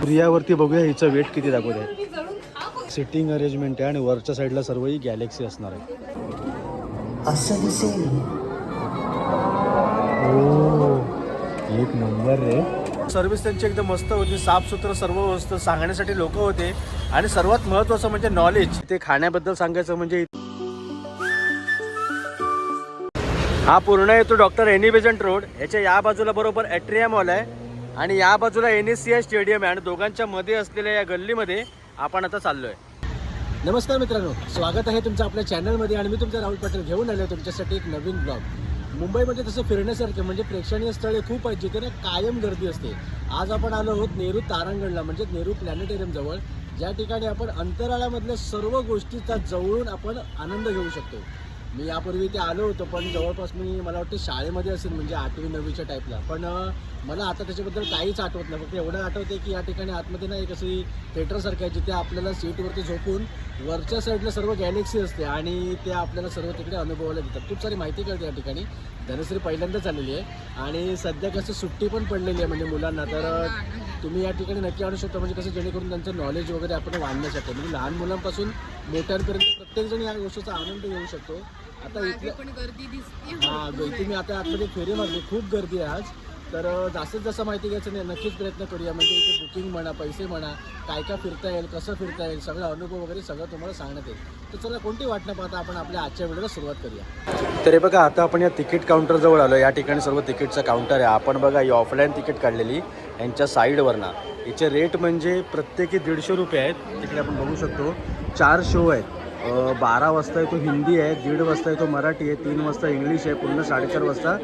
प्रियावरती बघूया हिचं वेट किती दाखवत आहे. सिटिंग अरेंजमेंट आहे आणि वरच्या साईडला सर्व ही गॅलेक्सी असणार आहे. असं दिसेल. एक नंबर रे. सर्व्हिस त्यांची एकदम मस्त होती. साफसुथरं सर्व वस्तू सांगण्यासाठी लोक होते. आणि सर्वात महत्त्वाचं म्हणजे नॉलेज ते खाण्याबद्दल सांगायचं म्हणजे हा पूर्ण येतो डॉक्टर एनी बेजंट रोड. याच्या या बाजूला बरोबर ॲट्रिया मॉल आहे. आणि या बाजूला N S C I stadium आहे आणि दोघांच्या मध्ये असलेल्या या गल्लीमध्ये आपण आता चाललोय. नमस्कार मित्रांनो स्वागत आहे तुमचं आपल्या चॅनलमध्ये आणि मी तुमचा राहुल पटेल घेऊन आलो तुमच्यासाठी एक नवीन ब्लॉग मुंबईमध्ये तसं फिरण्यासारखे म्हणजे प्रेक्षणीय स्थळे खूप आहेत जिथे ना कायम गर्दी असते. आज आपण आलो आहोत नेहरू तारांगणला म्हणजे नेहरू प्लॅनेटेरियम जवळ. ज्या ठिकाणी आपण अंतराळामधल्या सर्व गोष्टीचा जवळून आपण आनंद घेऊ शकतो. मी यापूर्वी ते आलो होतो पण जवळपास मी मला वाटतं शाळेमध्ये असेल म्हणजे आठवी नववीच्या टाईपला पण मला आता त्याच्याबद्दल काहीच आठवत नाही. फक्त एवढं आठवते की या ठिकाणी आतमध्ये ना एक अशी थिएटरसारखं आहे जिथे आपल्याला सीटवरती झोपून वरच्या साईडला सर्व गॅलेक्सी असते आणि ते आपल्याला सर्व तिकडे अनुभवायला देतात. खूप सारी माहिती कळते या ठिकाणी. धनश्री पहिल्यांदाच आलेली आहे. आणि सध्या कसं सुट्टी पण पडलेली आहे म्हणजे मुलांना. तर तुम्ही या ठिकाणी नक्की आणू शकता म्हणजे कसं जेणेकरून त्यांचं नॉलेज वगैरे आपण वाढण्यासाठी म्हणजे लहान मुलांपासून मोठ्यांपर्यंत प्रत्येकजण या गोष्टीचा आनंद घेऊ शकतो. आता इथल्या पण गर्दी दिसते हा इथे मी आता आतमध्ये फेरी मारली खूप गर्दी आहे आज. तर जास्तीत जास्त माहिती घ्यायचं नाही नक्कीच प्रयत्न करूया. म्हणजे इथे बुकिंग म्हणा पैसे म्हणा काय काय फिरता येईल कसं फिरता येईल सगळा अनुभव वगैरे सगळं तुम्हाला सांगण्यात येईल. तर चला कोणती वाट न पाहता आपण आपल्या आजच्या व्हिडिओला सुरुवात करूया. तर हे बघा आता आपण या तिकीट काउंटरजवळ आलो. या ठिकाणी सर्व तिकीटचं काउंटर आहे. आपण बघा ही ऑफलाईन तिकीट काढलेली यांच्या साईडवरना. हिचे रेट म्हणजे प्रत्येकी दीडशे रुपये आहेत. तिकडे आपण बघू शकतो चार शो आहेत. बारा वाजता येतो हिंदी आहे दीड वाजता येतो मराठी आहे तीन वाजता इंग्लिश आहे पूर्ण साडेचार वाजता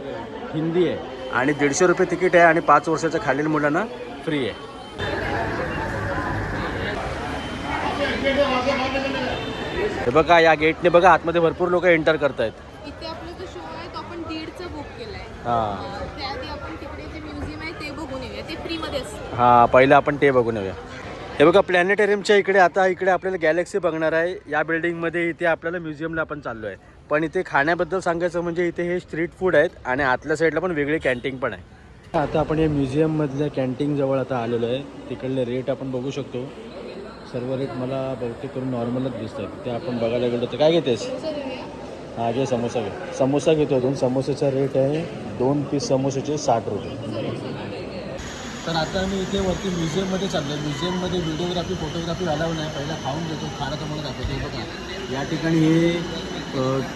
हिंदी आहे. आणि दीडशे रुपये तिकीट आहे आणि पाच वर्षाच्या खालील मुलांना फ्री आहे. हे बघा या गेटने बघा आतमध्ये भरपूर लोक एंटर करतायत. इथे आपला जो शो आहे तो आपण दीडचा बुक केलाय. हां. अं, त्याआधी आपण तिकडे जे म्युझियम आहे ते बघून येऊया. ते फ्री मध्ये असतं. हां पहिलं आपण ते बघून येऊया. हे बघा प्लॅनेटेरियमच्या इकडे आता इकडे आपल्याला गॅलेक्सी बघणार आहे. या बिल्डिंगमध्ये इथे आपल्याला म्युझियमला आपण चाललो आहे पण इथे खाण्याबद्दल सांगायचं म्हणजे इथे हे स्ट्रीट फूड आहेत आणि आतल्या साईडला पण वेगळी कॅन्टीन पण आहे आता आपण या म्युझियममधल्या कॅन्टीनजवळ आता आलेलो आहे. तिकडले रेट आपण बघू शकतो. सर्व रेट मला बहुतेक करून नॉर्मलच दिसतात. ते आपण बघायला गेलो तर काय घेतेस? हा घे समोसा घे. समोसा घेतो अजून. समोसाचा रेट आहे दोन पीस समोसाचे साठ रुपये. तर आता मी इथे वरती म्युझियममध्ये चाललो आहे म्युझियममध्ये व्हिडिओग्राफी फोटोग्राफी अलाव नाही. पहिला खाऊन घेतो. खाणं तुम्हाला दाखवतो. बघा. या ठिकाणी हे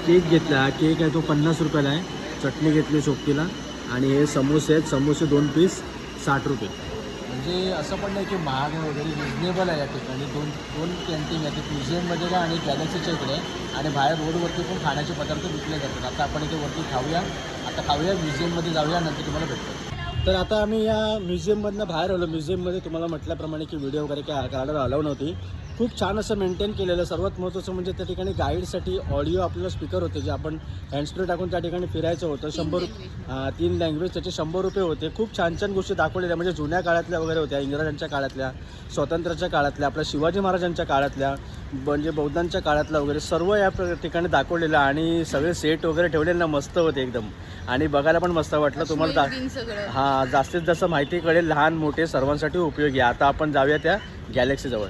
केक घेतला. केक आहे तो पन्नास रुपयाला आहे. चटणी घेतली सोबतीला. आणि हे समोसे आहेत. समोसे दोन पीस साठ रुपये. म्हणजे असं पण नाही की महाग आहे वगैरे. रिजनेबल आहे या ठिकाणी. दोन दोन कॅन्टीन आहेत. म्युझियममध्ये का आणि गॅलेक्सीच्या इकडे. आणि बाहेर रोडवरती पण खाण्याचे पदार्थ विकले जातात. आता आपण इथे वरती खाऊया. आता खाऊया. म्युझियममध्ये जाऊया. नंतर तुम्हाला भेटतो. तर आता आम्ही या म्युझियममधनं बाहेर आलो. म्युझियममध्ये तुम्हाला म्हटल्याप्रमाणे की व्हिडिओ वगैरे काय काढायला अलाव नव्हती. खूप छान असं मेंटेन केलेलं. सर्वात महत्त्वाचं म्हणजे त्या ठिकाणी गाईडसाठी ऑडिओ आपल्याला स्पीकर होते जे आपण हँडस्प्रे टाकून त्या ठिकाणी फिरायचं होतं. शंभर तीन लँग्वेज त्याचे शंभर रुपये होते. खूप छान छान गोष्टी दाखवलेल्या म्हणजे जुन्या काळातल्या वगैरे होत्या इंग्रजांच्या काळातल्या स्वातंत्र्याच्या काळातल्या आपल्या शिवाजी महाराजांच्या काळातल्या म्हणजे बौद्धांच्या काळातल्या वगैरे सर्व या ठिकाणी दाखवलेलं आणि सगळे सेट वगैरे ठेवलेले ना मस्त होते एकदम. आणि बघायला पण मस्त वाटलं तुम्हाला हा जास्तीत जास्त माहिती कळेल लहान मोठे सर्वांसाठी उपयोगी. आता आपण जाऊया त्या गॅलेक्सीजवळ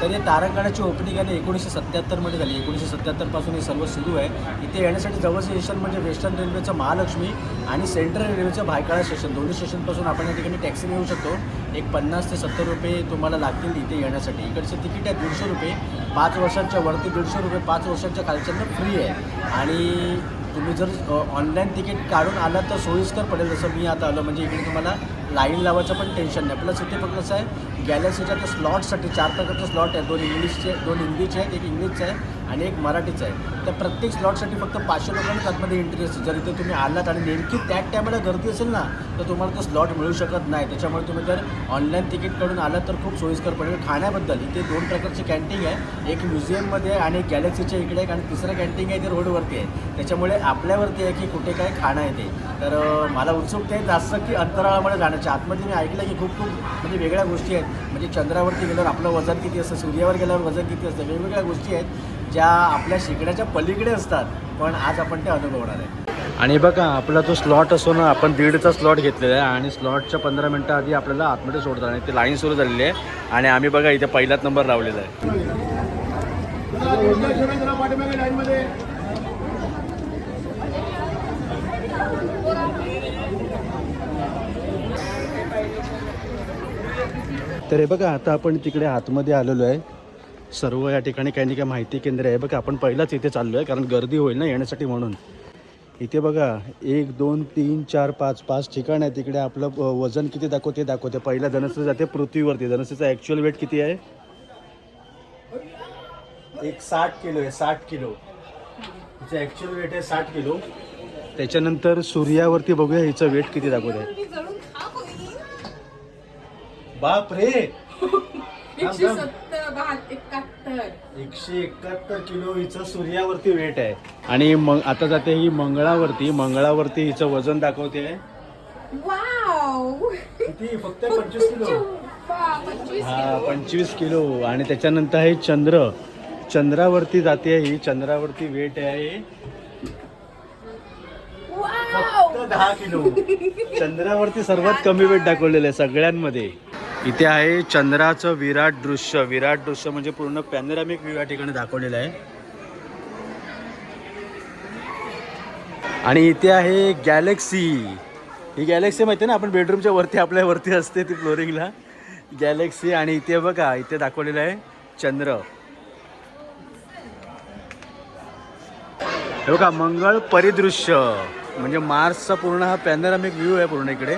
तर हे तारंगणाची ओपनिंग आहे एकोणीसशे सत्त्याहत्तरमध्ये झाली. एकोणीसशे सत्त्याहत्तरपासून हे सर्व सुरू आहे. इथे येण्यासाठी जवळ स्टेशन म्हणजे वेस्टर्न रेल्वेचं महालक्ष्मी आणि सेंट्रल रेल्वेचं भायखळा स्टेशन दोन्ही स्टेशनपासून आपण या ठिकाणी टॅक्सी मिळू शकतो. एक पन्नास ते सत्तर रुपये तुम्हाला लागतील इथे येण्यासाठी. इकडचे तिकीट आहे दीडशे रुपये. पाच वर्षांच्या वरती दीडशे रुपये पाच वर्षांच्या खालच्यांना फ्री आहे. आणि तुम्ही जर ऑनलाईन तिकीट काढून आलात तर सोयीस्कर पडेल जसं मी आता आलो. म्हणजे इकडे तुम्हाला लाईन लावायचं पण टेन्शन नाही. प्लस इथे फक्त कसं आहे गॅलेक्सीच्या त्या स्लॉटसाठी चार प्रकारचे स्लॉट आहेत. दोन इंग्लिशचे दोन हिंदीचे आहेत एक इंग्लिशचं आहे. आणि एक मराठीचं आहे. तर प्रत्येक स्लॉटसाठी फक्त पाचशे लोकांनाच आतमध्ये एंट्री असते. जर इथे तुम्ही आलात आणि नेमकी त्याच टायमाला गर्दी असेल ना तर तुम्हाला तो स्लॉट मिळू शकत नाही. त्याच्यामुळे तुम्ही जर ऑनलाईन तिकीट काढून आलात तर खूप सोयीस्कर पडेल खाण्याबद्दल. इथे दोन प्रकारची कॅन्टीन आहे. एक म्युझियममध्ये आहे आणि एक गॅलेक्सीच्या इकडे आहे आणि तिसरं कॅन्टीन आहे ते रोडवरती आहे. त्याच्यामुळे आपल्यावरती आहे की कुठे काय खाणं आहे ते. तर मला उत्सुकता आहे जास्त की अंतराळामध्ये जाण्याची. आतमध्ये मी ऐकलं की खूप खूप म्हणजे वेगळ्या गोष्टी आहेत. म्हणजे चंद्रावरती गेल्यावर आपलं वजन किती असतं सूर्यावर गेल्यावर वजन किती असतं वेगवेगळ्या गोष्टी आहेत. ज्या आपल्या शिकण्याच्या पलीकडे असतात पण आज आपण ते अनुभवणार आहे. आणि बघा आपला जो स्लॉट असतो ना आपण दीडचा स्लॉट घेतलेला आहे आणि स्लॉटच्या पंधरा मिनटं आधी आपल्याला आतमध्ये सोडतात आणि ते लाईन सुरू झालेली आहे. आणि आम्ही बघा इथे पहिलाच नंबर लावलेला आहे. तर हे बघा आता आपण तिकडे आतमध्ये आलेलो आहे. सर्व या ठिकाणी काही ना काही माहिती केंद्र आहे. बघा आपण पहिलाच इथे चाललो आहे कारण गर्दी होईल ना येण्यासाठी म्हणून. इथे बघा एक दोन तीन चार पाच पाच ठिकाण आहे तिकडे. आपलं वजन किती दाखवते दाखवते. पहिला धनस्त्र जाते पृथ्वीवरती. धनस्त्रीचा ॲक्च्युअल वेट किती आहे? एक साठ किलो आहे साठ किलो. हिचं ॲक्च्युअल वेट आहे साठ किलो. त्याच्यानंतर सूर्यावरती बघूया हिचं वेट किती दाखवते. बाप रे एकशे एकाहत्तर. किलो हिचं सूर्यावरती वेट आहे. आणि मग आता जाते ही मंगळावरती. मंगळावरती हिचं वजन दाखवते. वाव! किती? फक्त पंचवीस किलो. हा किलो. पंचवीस किलो. आणि त्याच्यानंतर आहे चंद्र. चंद्रावरती जाते ही. चंद्रावरती वेट आहे. फक्त दहा किलो. चंद्रावरती सर्वात कमी वेट दाखवलेलं आहे सगळ्यांमध्ये. इथे आहे चंद्राचं विराट दृश्य. विराट दृश्य म्हणजे पूर्ण पॅनरामिक व्ह्यू या ठिकाणी दाखवलेलं आहे. आणि इथे आहे गॅलेक्सी ही गॅलेक्सी माहिती आहे ना आपण बेडरूमच्या वरती आपल्या वरती असते ती फ्लोरिंगला गॅलेक्सी आणि इथे बघा इथे दाखवलेलं आहे चंद्र. हे बघा मंगळ परिदृश्य. म्हणजे मार्सचा पूर्ण हा पॅनोरामिक व्ह्यू आहे पूर्ण इकडे.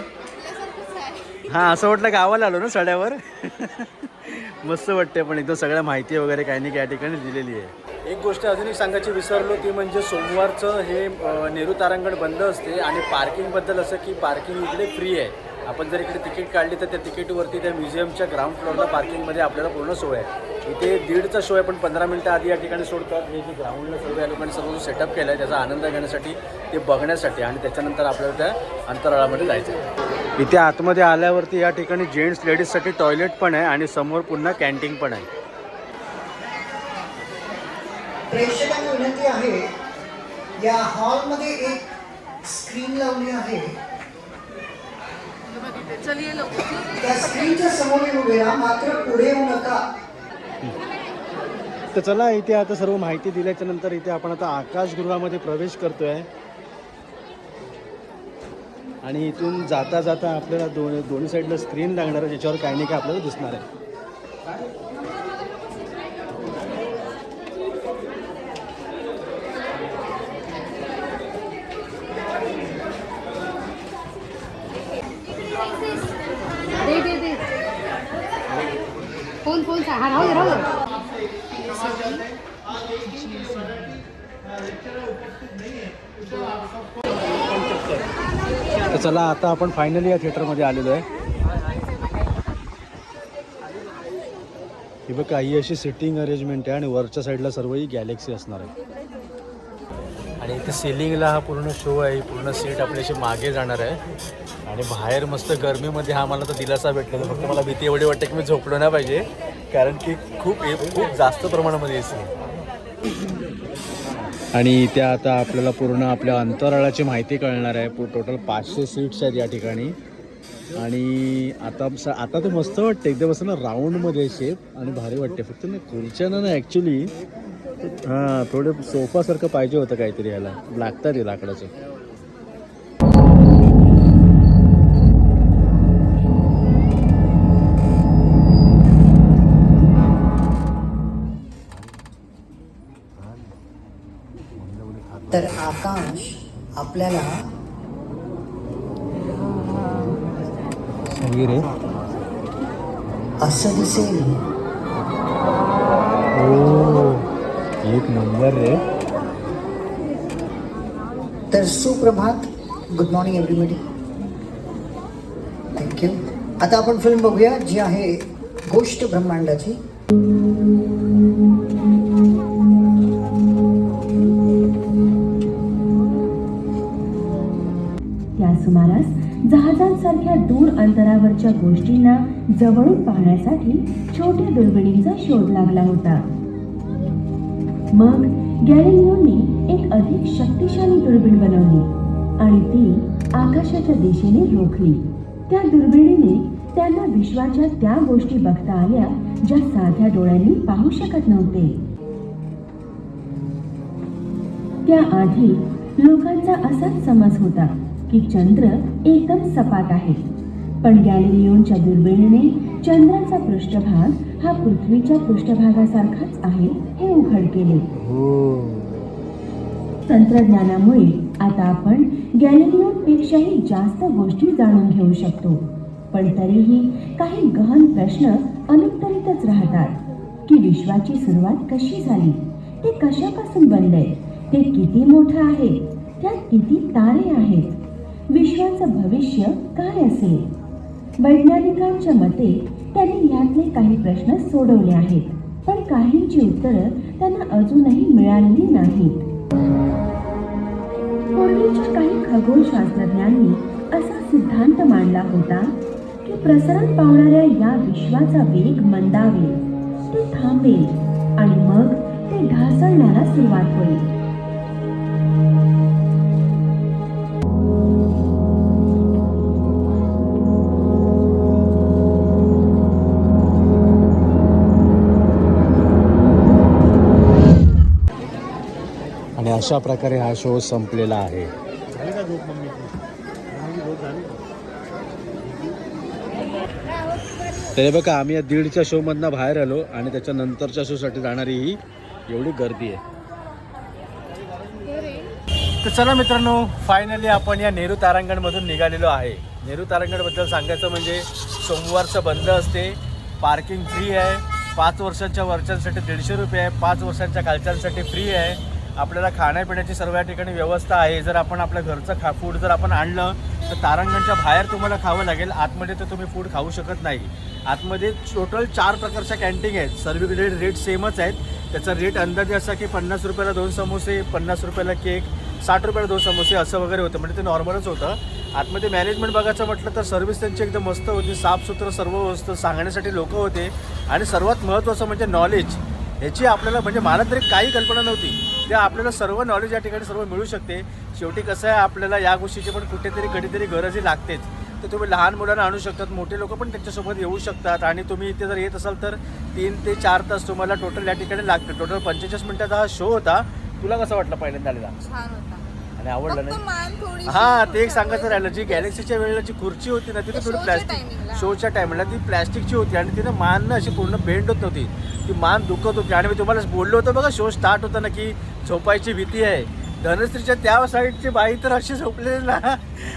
हा असं वाटलं गावाला आलो ना सड्यावर? मस्त वाटते पण इथं सगळ्या माहिती वगैरे काही नाही या ठिकाणी दिलेली आहे. एक गोष्ट अजून एक सांगायची विसरलो ती म्हणजे सोमवारचं हे नेहरू तारांगण बंद असते आणि पार्किंगबद्दल असं की पार्किंग इकडे फ्री आहे. आपण जर इकडे तिकीट काढली तर त्या तिकीटवरती त्या म्युझियमच्या ग्राउंड फ्लोअरला पार्किंगमध्ये आपल्याला पूर्ण सोय आहे. इथे दीडचा शो आहे पण पंधरा मिनटं आधी या ठिकाणी सोडतात. हे जे ग्राउंडला सर्व या लोकांनी सर्व सेटअप केला आहे त्याचा आनंद घेण्यासाठी ते बघण्यासाठी आणि त्याच्यानंतर आपल्याला त्या अंतराळामध्ये जायचं आहे. इथे आतमध्ये आल्यावरती या ठिकाणी जेंट्स लेडीजसाठी टॉयलेट पण आहे आणि समोर पुन्हा कॅन्टीन पण आहे. प्रेक्षकांना विनंती आहे या हॉलमध्ये एक स्क्रीन लावली आहे. चलिए त्या स्क्रीनच्या समोर उभे राहा मात्र पुढे येऊ नका. तर चला इथे आता सर्व माहिती दिल्याच्या नंतर इथे आपण आता आकाशगृहामध्ये प्रवेश करतोय. आणि इथून जाता जाता आपल्याला दोन दोन्ही साईडला स्क्रीन लागणार आहे ज्याच्यावर काही नाही काय आपल्याला दिसणार आहे. फोन फोन हा राहू दे तर चला आता आपण फायनली या थिएटरमध्ये आलेलो आहे. ही बघ काही अशी सिटिंग अरेंजमेंट आहे आणि वरच्या साईडला सर्व ही गॅलेक्सी असणार आहे आणि इथे सिलिंगला हा पूर्ण शो आहे पूर्ण सीट आपल्याशी मागे जाणार आहे. आणि बाहेर मस्त गरमीमध्ये हा मला तर दिलासा भेटलेला. फक्त मला भीती एवढी वाटते की मी झोपलो नाही पाहिजे. कारण की खूप खूप जास्त प्रमाणामध्ये एसी आणि त्या आता आपल्याला पूर्ण आपल्या अंतराळाची माहिती कळणार आहे. टोटल पाचशे सीट्स आहेत या ठिकाणी. आणि आता स- आता तर मस्त वाटतं. एकदम असं ना राऊंडमध्ये शेप आणि भारी वाटते फक्त ना खुर्च्यानं ना ॲक्च्युली हां थोडं सोफासारखं पाहिजे होतं काहीतरी याला. लागतात हे लाकडाचं. तर आकाश आपल्याला असं दिसेल. एक नंबर रे. तर सुप्रभात गुड मॉर्निंग एव्हरीबडी थँक्यू आता आपण फिल्म बघूया जी आहे गोष्ट ब्रह्मांडाची. जहाजांसारख्या दूर अंतरावरच्या गोष्टींना जवळून पाहण्यासाठी छोट्या दुर्बिणींचा शोध लागला होता. मग गॅलिलिओनी एक अधिक शक्तिशाली दुर्बीण बनवली आणि ती आकाशाच्या दिशेने रोखली. त्या दुर्बिणीने त्यांना विश्वाच्या त्या गोष्टी बघता आल्या ज्या साध्या डोळ्यांनी पाहू शकत नव्हते. त्याआधी लोकांचा असाच समज होता. की चंद्र एकदम सपाट आहे. पण गॅलिलिओनच्या दुर्बिणीने चंद्राचा पृष्ठभाग हा पृथ्वीच्या पृष्ठभागासारखाच आहे हे उघड केले. तंत्रज्ञानामुळे आता आपण गॅलिलिओनपेक्षाही जास्त गोष्टी जाणून घेऊ शकतो. पण तरीही काही गहन प्रश्न अनुत्तरितच राहतात. की विश्वाची सुरुवात कशी झाली? ते कशापासून बनले? ते किती मोठं आहे? त्यात किती तारे आहेत? विश्वाचं भविष्य काय असेल? वैज्ञानिकांच्या मते त्यांनी यातले काही प्रश्न सोडवले आहेत पण काहींची उत्तरं त्यांना अजूनही मिळालेली नाहीत. पूर्वीच्या काही खगोलशास्त्रज्ञांनी असा सिद्धांत मांडला होता की प्रसरण पावणाऱ्या या विश्वाचा वेग मंदावेल ते थांबेल आणि मग ते ढासळण्याला सुरुवात होईल. अशा प्रकारे हा शो संपलेला आहे. तरी बघा आम्ही या दीडच्या शो मधनं बाहेर आलो आणि त्याच्यानंतरच्या शो साठी जाणारी ही एवढी गर्दी आहे. तर चला मित्रांनो फायनली आपण या नेहरू तारांगणमधून निघालेलो आहे. नेहरू तारांगणबद्दल सांगायचं म्हणजे सोमवारचं बंद असते पार्किंग फ्री आहे पाच वर्षांच्या वरच्यांसाठी दीडशे रुपये आहे पाच वर्षांच्या खालच्यांसाठी फ्री आहे. आपल्याला खाण्यापिण्याची सर्व या ठिकाणी व्यवस्था आहे. जर आपण आपल्या घरचं खा फूड जर आपण आणलं तर तारांगणच्या बाहेर तुम्हाला खावं लागेल. आतमध्ये तर तुम्ही फूड खाऊ शकत नाही. आतमध्ये टोटल चार प्रकारच्या कॅन्टीन आहेत. सर्वीकडे रेट सेमच आहेत. त्याचा रेट अंदाजे असा की पन्नास रुपयाला दोन समोसे पन्नास रुपयाला केक साठ रुपयाला दोन समोसे असं वगैरे होतं. म्हणजे ते नॉर्मलच होतं. आतमध्ये मॅनेजमेंट बघायचं म्हटलं तर सर्व्हिस त्यांची एकदम मस्त होती. साफसुथरं सर्व वस्तू सांगण्यासाठी लोक होते. आणि सर्वात महत्त्वाचं म्हणजे नॉलेज ह्याची आपल्याला म्हणजे मला तरी काही कल्पना नव्हती. त्या आपल्याला सर्व नॉलेज या ठिकाणी सर्व मिळू शकते शेवटी कसं आहे आपल्याला या गोष्टीची पण कुठेतरी कधीतरी गरजही लागतेच. तर तुम्ही लहान मुलांना आणू शकतात मोठे लोक पण त्यांच्यासोबत येऊ शकतात आणि तुम्ही इथे जर येत असाल तर तीन ते चार तास तुम्हाला टोटल या ठिकाणी लागते. टोटल पंचेचाळीस मिनिटाचा हा शो होता. तुला कसं वाटलं पहिल्यांदा आलेला आणि आवडलं नाही? हा ते एक सांगायचं राहिलं जी गॅलेक्सीच्या वेळेला जी खुर्ची होती ना ती ते थोडी प्लॅस्टिक. शोच्या टायमिंगला ती प्लॅस्टिकची होती आणि तिने मान अशी पूर्ण बेंड होत नव्हती. ती मान दुखत होती. आणि मी तुम्हाला बोललो होतो बघा शो स्टार्ट होता ना की झोपायची भीती आहे. धनश्रीच्या त्या साईडची बाई तर अशी झोपलेली ना.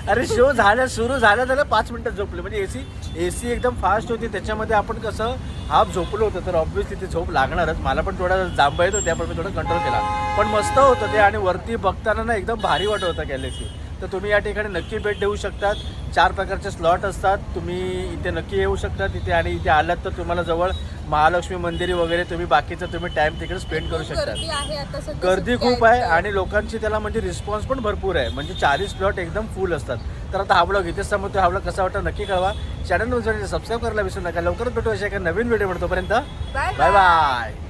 अरे शो झाल्या सुरू झाल्या त्याला पाच मिनिटात झोपले. म्हणजे ए सी ए सी एकदम फास्ट होती. त्याच्यामध्ये आपण कसं हाफ झोपलो होतं तर ऑब्व्हियसली ती झोप लागणारच. मला पण थोडा जांभा येत होत्या पण मी थोडं कंट्रोल केला. पण मस्त होतं ते. आणि वरती बघताना ना एकदम भारी वाटत होतं गॅलेक्सी. तर तुम्ही या ठिकाणी नक्की भेट देऊ शकतात. चार प्रकारचे स्लॉट असतात. तुम्ही इथे नक्की येऊ शकतात इथे आणि इथे आलात तर तुम्हाला जवळ महालक्ष्मी मंदिरी वगैरे तुम्ही बाकीचं तुम्ही टाइम तिकडे स्पेंड करू शकतात. गर्दी खूप आहे. आणि लोकांची त्याला म्हणजे रिस्पॉन्स पण भरपूर आहे. म्हणजे चारही स्लॉट एकदम फुल असतात. तर आता हा ब्लॉग इथेच समजतो हा ब्लॉग कसा वाटतं नक्की कळवा. चॅनल सबस्क्राईब करायला विसरू नका. लवकरच भेटू अशा एका नवीन व्हिडिओ तोपर्यंत. Bye bye. बाय